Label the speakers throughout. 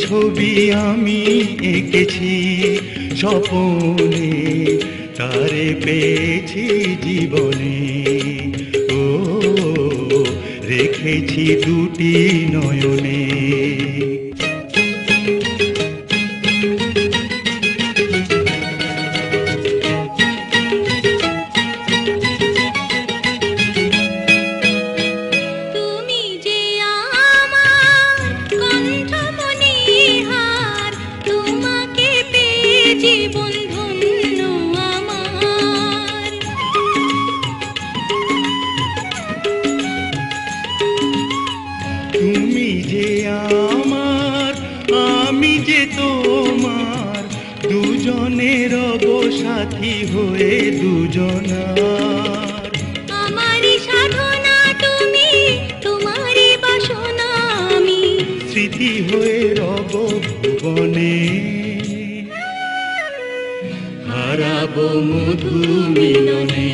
Speaker 1: ছবি আমি এঁকেছি স্বপনে তারে পেয়েছি জীবনে। ও রেখেছি দুটি নয়নে।
Speaker 2: জীবন ধন্য আমার।
Speaker 1: তুমি যে আমার আমি যে তোমার দুজনের সাথী হয়ে দুজনার।
Speaker 2: আমারই সাধনা তুমি তোমারই বাসনা আমি।
Speaker 1: স্মৃতি হয়ে রব ভুবনে। হারাবো মধু মিলনে।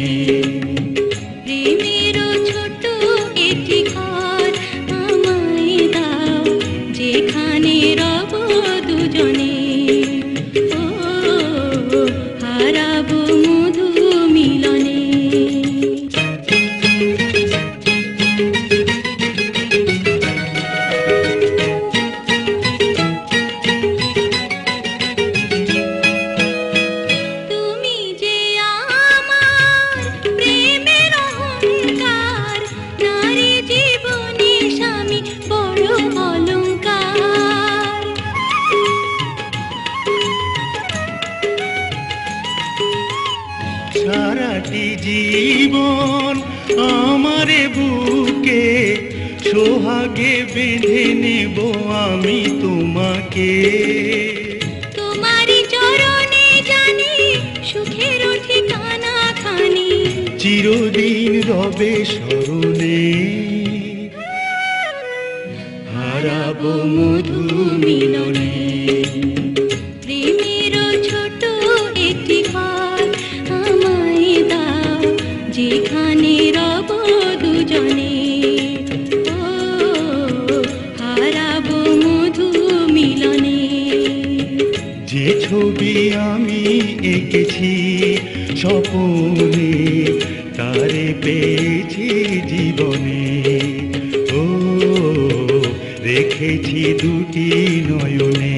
Speaker 1: সারাটি জীবন আমারে বুকে সোহাগে বেঁধে নেব আমি তোমাকে।
Speaker 2: তোমারই চরণে জানি সুখের ঠিকানা খানি
Speaker 1: চিরদিন রবে স্মরণে। হারাবো মধু মিলনে।
Speaker 2: যেখানে রব দুজনে হারাবো মধু মিলনে।
Speaker 1: যে ছবি আমি এঁকেছি স্বপনে, তারে পেয়েছি জীবনে। ও, রেখেছি দুটি নয়নে।